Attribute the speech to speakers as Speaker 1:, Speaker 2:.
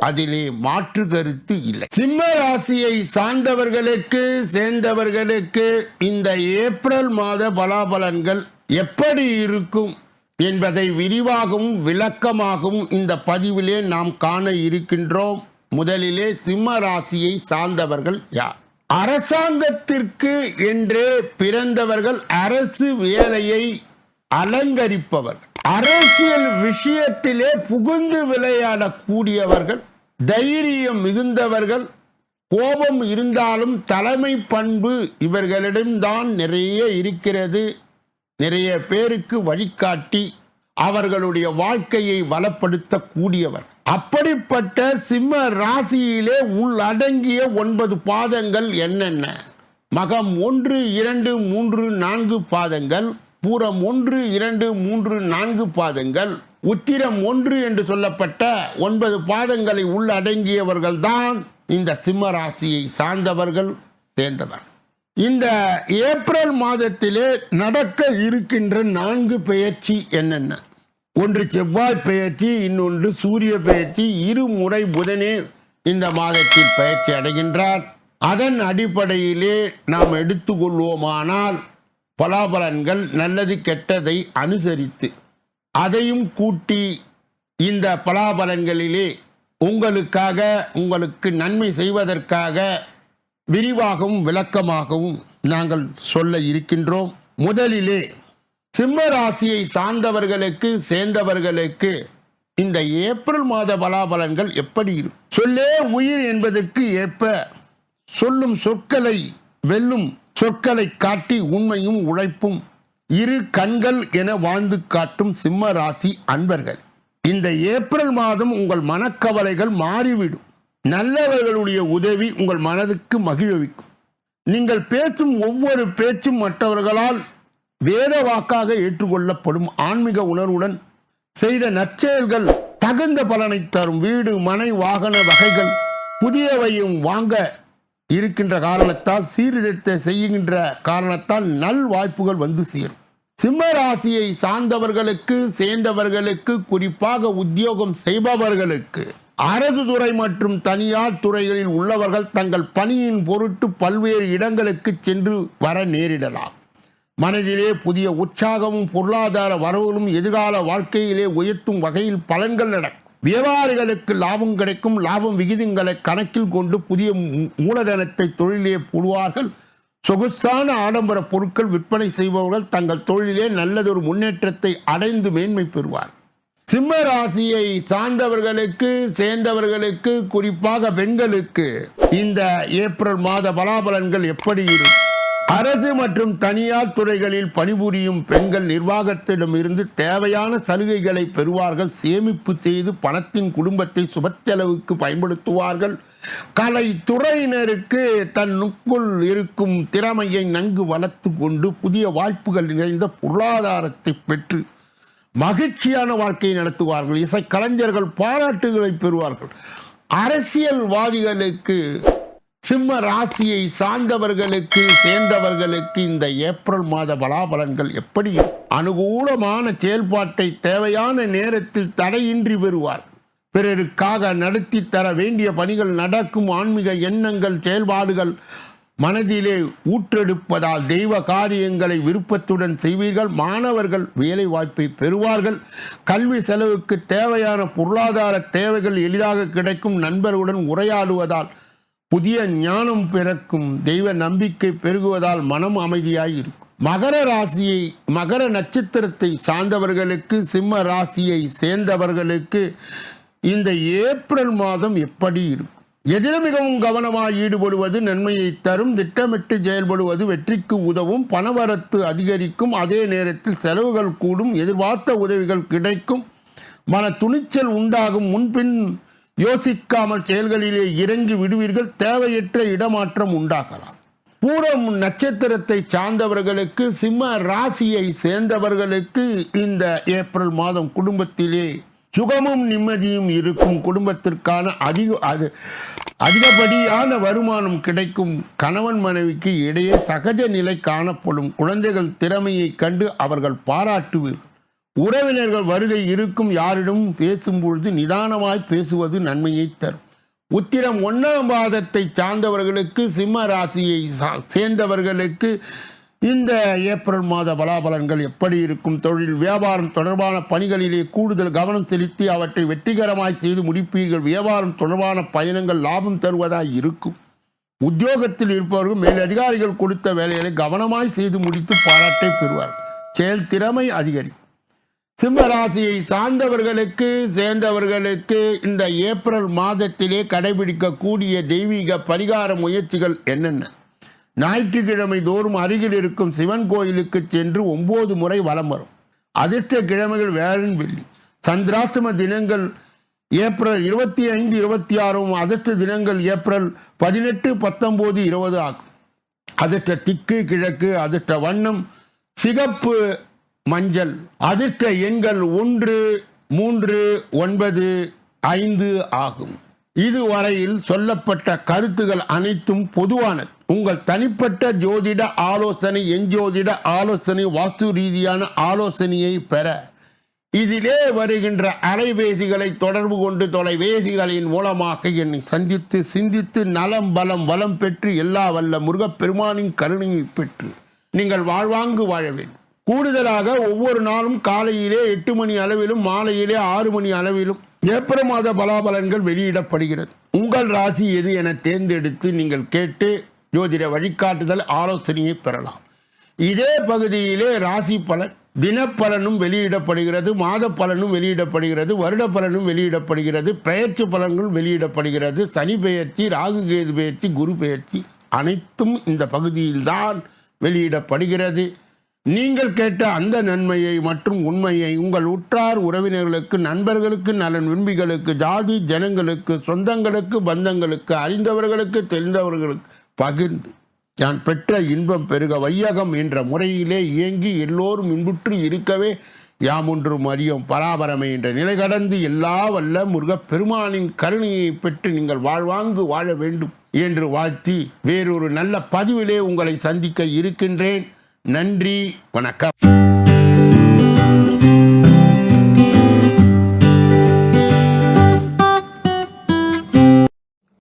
Speaker 1: அதிலே மாற்று கருத்து இல்லை. சிம்ம ராசியை சார்ந்தவர்களுக்கு சேர்ந்தவர்களுக்கு இந்த ஏப்ரல் மாத பலாபலன்கள் எப்படி இருக்கும் என்பதை விரிவாகவும் விளக்கமாகவும் இந்த பதிவிலே நாம் காண இருக்கின்றோம். முதலிலே சிம்ம ராசியை சார்ந்தவர்கள் யார்? அரசாங்கத்திற்கு என்றே பிறந்தவர்கள் அரசு வேலையை அலங்கரிப்பவர்கள். அரசியல் விஷயத்திலே புகுந்து விளையாடக்கூடியவர்கள் தைரியம் மிகுந்தவர்கள் கோபம் இருந்தாலும் தலைமை பண்பு இவர்களிடம்தான் நிறைய இருக்கிறது. நிறைய பேருக்கு வழிகாட்டி அவர்களுடைய வாழ்க்கையை வளப்படுத்தக்கூடியவர். அப்படிப்பட்ட சிம்ம ராசியிலே உள்ளடங்கிய ஒன்பது பாதங்கள் என்னென்ன? மகம் ஒன்று இரண்டு மூன்று நான்கு பாதங்கள். பூரம் ஒன்று இரண்டு மூன்று நான்கு பாதங்கள். உத்திரம் ஒன்று என்று சொல்லப்பட்ட ஒன்பது பாதங்களை உள்ளடங்கியவர்கள்தான் இந்த சிம்ம ராசியை சார்ந்தவர்கள் சேர்ந்தவர். இந்த ஏப்ரல் மாதத்திலே நடக்க இருக்கின்ற நான்கு பெயர்ச்சி என்னென்ன? ஒன்று செவ்வாய் பெயர்ச்சி இன்னொன்று சூரிய பெயர்ச்சி. இருமுறை புதனே இந்த மாதத்தில் பயிற்சி அடைகின்றார். அதன் அடிப்படையிலே நாம் எடுத்துக்கொள்வோமானால் பலாபலன்கள் நல்லது கெட்டதை அனுசரித்து அதையும் கூட்டி இந்த பலாபலன்களிலே உங்களுக்காக உங்களுக்கு நன்மை செய்வதற்காக விரிவாகவும் விளக்கமாகவும் நாங்கள் சொல்ல இருக்கின்றோம். முதலிலே சிம்ம ராசியை சார்ந்தவர்களுக்கு சேர்ந்தவர்களுக்கு இந்த ஏப்ரல் மாத பலாபலன்கள் எப்படி இருக்கும்? சொல்லே உயிர் என்பதற்கு ஏற்ப சொல்லும் சொற்களை வெல்லும் சொற்களை காட்டி உண்மையும் உழைப்பும் இரு கண்கள் என வாழ்ந்து காட்டும் சிம்ம ராசி அன்பர்கள். இந்த ஏப்ரல் மாதம் உங்கள் மனக்கவலைகள் மாறிவிடும். நல்லவர்களுடைய உதவி உங்கள் மனதுக்கு மகிழ்விக்கும். நீங்கள் பேசும் ஒவ்வொரு பேச்சும் மற்றவர்களால் வேத வாக்காக ஏற்றுக்கொள்ளப்படும் ஆன்மீக உணர்வுடன் செய்த நற்செயல்கள் தகுந்த பலனை தரும் வீடு மனை வாகன வகைகள் புதியவையும் வாங்க இருக்கின்ற காரணத்தால் சீர்திருத்தம் செய்கின்ற காரணத்தால் நல் வாய்ப்புகள் வந்து சேரும். சிம்ம ராசியை சார்ந்தவர்களுக்கு சேர்ந்தவர்களுக்கு குறிப்பாக உத்தியோகம் செய்பவர்களுக்கு அரசு துறை மற்றும் தனியார் துறைகளில் உள்ளவர்கள் தங்கள் பணியின் பொருட்டு பல்வேறு இடங்களுக்கு சென்று வர நேரிடலாம். மனதிலே புதிய உற்சாகமும் பொருளாதார வரவுகளும் எதிர்கால வாழ்க்கையிலே உயர்த்தும் வகையில் பலன்கள் நடக்கும். வியாபாரிகளுக்கு லாபம் கிடைக்கும் லாபம் விகிதங்களை கணக்கில் கொண்டு புதிய மூலதனத்தை தொழிலே போடுவார்கள். சொகுசான ஆடம்பர பொருட்கள் விற்பனை செய்பவர்கள் தங்கள் தொழிலே நல்லதொரு முன்னேற்றத்தை அடைந்து மேன்மை பெறுவார். சிம்ம ராசியை சார்ந்தவர்களுக்கு சேர்ந்தவர்களுக்கு குறிப்பாக பெண்களுக்கு இந்த ஏப்ரல் மாத பலாபலன்கள் எப்படி இருக்கும்? அரசு மற்றும் தனியார் துறைகளில் பணிபுரியும் பெண்கள் நிர்வாகத்திடமிருந்து தேவையான சலுகைகளை பெறுவார்கள். சேமிப்பு செய்து பணத்தின் குடும்பத்தை சுபச்செலவுக்கு பயன்படுத்துவார்கள். கலைத்துறையினருக்கு தன்னுக்குள் இருக்கும் திறமையை நன்கு வளர்த்து கொண்டு புதிய வாய்ப்புகள் நிறைந்த பொருளாதாரத்தை பெற்று மகிழ்ச்சியான வாழ்க்கையை நடத்துவார்கள். இசைக்கலைஞர்கள் பாராட்டுகளை பெறுவார்கள். அரசியல்வாதிகளுக்கு சிம்ம ராசியை சார்ந்தவர்களுக்கு சேர்ந்தவர்களுக்கு இந்த ஏப்ரல் மாத பலாபலன்கள் எப்படி? அனுகூலமான செயல்பாட்டை தேவையான நேரத்தில் தடையின்றி பெறுவார். பிறருக்காக நடத்தி தர வேண்டிய பணிகள் நடக்கும். ஆன்மீக எண்ணங்கள் செயல்பாடுகள் மனதிலே ஊற்றெடுப்பதால் தெய்வ காரியங்களை விருப்பத்துடன் செய்வீர்கள். மாணவர்கள் வேலை வாய்ப்பை பெறுவார்கள். கல்வி செலவுக்கு தேவையான பொருளாதார தேவைகள் எளிதாக கிடைக்கும். நண்பர்களுடன் உரையாடுவதால் புதிய ஞானம் பிறக்கும் தெய்வ நம்பிக்கை பெருகுவதால் மனம் அமைதியாய் இருக்கும் மகர ராசியை மகர நட்சத்திரத்தை சார்ந்தவர்களுக்கு சிம்ம ராசியை சேர்ந்தவர்களுக்கு இந்த ஏப்ரல் மாதம் எப்படி இருக்கும்? எதில் மிகவும் கவனமாக ஈடுபடுவது நன்மையை தரும் திட்டமிட்டு செயல்படுவது வெற்றிக்கு உதவும் பணவரத்து அதிகரிக்கும் அதே நேரத்தில் செலவுகள் கூடும் எதிர்பார்த்த உதவிகள் கிடைக்கும் மன துணிச்சல் உண்டாகும் முன்பின் யோசிக்காமல் செயல்களிலே இறங்கி விடுவீர்கள். தேவையற்ற இடமாற்றம் உண்டாகலாம். பூரம் நட்சத்திரத்தை சார்ந்தவர்களுக்கு சிம்ம ராசியை சேர்ந்தவர்களுக்கு இந்த ஏப்ரல் மாதம் குடும்பத்திலே சுகமும் நிம்மதியும் இருக்கும். குடும்பத்திற்கான அதிக அது அதிகப்படியான வருமானம் கிடைக்கும். கணவன் மனைவிக்கு இடையே சகஜ நிலை காணப்படும். குழந்தைகள் திறமையை கண்டு அவர்கள் பாராட்டுவீர்கள். உறவினர்கள் வருகை இருக்கும் யாரிடம் பேசும்பொழுது நிதானமாய் பேசுவது நன்மையை தரும். உத்திரம் ஒன்றாம் பாதத்தை சார்ந்தவர்களுக்கு சிம்ம ராசியை சா- சேர்ந்தவர்களுக்கு இந்த ஏப்ரல் மாத பலாபலன்கள் எப்படி இருக்கும்? தொழில் வியாபாரம் தொடர்பான பணிகளிலே கூடுதல் கவனம் செலுத்தி அவற்றை வெற்றிகரமாய் செய்து முடிப்பீர்கள். வியாபாரம் தொடர்பான பயணங்கள் லாபம் தருவதாய் இருக்கும். உத்தியோகத்தில் இருப்பவர்கள் மேலதிகாரிகள் கொடுத்த வேலைகளை கவனமாய் செய்து முடித்து பாராட்டை பெறுவார் செயல் திறமை அதிகரிக்கும் சிம்மராசியை சார்ந்தவர்களுக்கு சேர்ந்தவர்களுக்கு இந்த ஏப்ரல் மாதத்திலே கடைபிடிக்கக்கூடிய தெய்வீக பரிகார முயற்சிகள் என்னென்ன? ஞாயிற்றுக்கிழமை தோறும் அருகில் இருக்கும் சிவன் கோயிலுக்கு சென்று ஒம்பது முறை வலம் வரும். அதிர்ஷ்ட கிழமைகள் வேளன் வெள்ளி. சந்திராஷ்டம தினங்கள் ஏப்ரல் இருபத்தி ஐந்து இருபத்தி ஆறும் அதிர்ஷ்ட தினங்கள் ஏப்ரல் பதினெட்டு பத்தொம்போது இருபது ஆகும். அதிர்ஷ்ட திக்கு கிழக்கு அதிர்ஷ்ட வண்ணம் சிகப்பு மஞ்சள். அதிர்ஷ்ட எண்கள் ஒன்று மூன்று ஒன்பது ஐந்து ஆகும். இதுவரையில் சொல்லப்பட்ட கருத்துகள் அனைத்தும் பொதுவானது. உங்கள் தனிப்பட்ட ஜோதிட ஆலோசனை எஞ்சோதிட ஆலோசனை வாஸ்து ரீதியான ஆலோசனையை பெற இதிலே வருகின்ற அலைபேசிகளை தொடர்பு கொண்டு தொலைவேதிகளின் மூலமாக என்னை சந்தித்து சிந்தித்து நலம் பலம் வளம் பெற்று எல்லா வல்ல முருகப்பெருமானின் கருணையை பெற்று நீங்கள் வாழ்வாங்கு வாழ வேண்டும். கூடுதலாக ஒவ்வொரு நாளும் காலையிலே எட்டு மணி அளவிலும் மாலையிலே ஆறு மணி அளவிலும் ஏப்ரல் மாத பலாபலன்கள் வெளியிடப்படுகிறது. உங்கள் ராசி எது என தேர்ந்தெடுத்து நீங்கள் கேட்டு ஜோதிட வழிகாட்டுதல் ஆலோசனையை பெறலாம். இதே பகுதியிலே ராசி பலன் தினப்பலனும் வெளியிடப்படுகிறது மாத பலனும் வெளியிடப்படுகிறது வருட பலனும் வெளியிடப்படுகிறது பெயர்ச்சி பலன்கள் வெளியிடப்படுகிறது சனி பெயர்ச்சி ராகு கேது பெயர்ச்சி குரு பெயர்ச்சி அனைத்தும் இந்த பகுதியில்தான் வெளியிடப்படுகிறது. நீங்கள் கேட்ட அந்த நன்மையை மற்றும் உண்மையை உங்கள் உற்றார் உறவினர்களுக்கு நண்பர்களுக்கு நலன் விரும்பிகளுக்கு ஜாதி ஜனங்களுக்கு சொந்தங்களுக்கு பந்தங்களுக்கு அறிந்தவர்களுக்கு தெரிந்தவர்களுக்கு பகிர்ந்து நான் பெற்ற இன்பம் பெருக வையகம் என்ற முறையிலே இயங்கி எல்லோரும் இன்புற்று இருக்கவே யாமொன்றும் அறியும். பராபரமே என்ற நிலை கடந்து எல்லா வல்ல முருகப் பெருமானின் கருணையை பெற்று நீங்கள் வாழ்வாங்கு வாழ வேண்டும் என்று வாழ்த்தி வேறொரு நல்ல பதிவிலே உங்களை சந்திக்க இருக்கின்றேன். நன்றி வணக்கம்.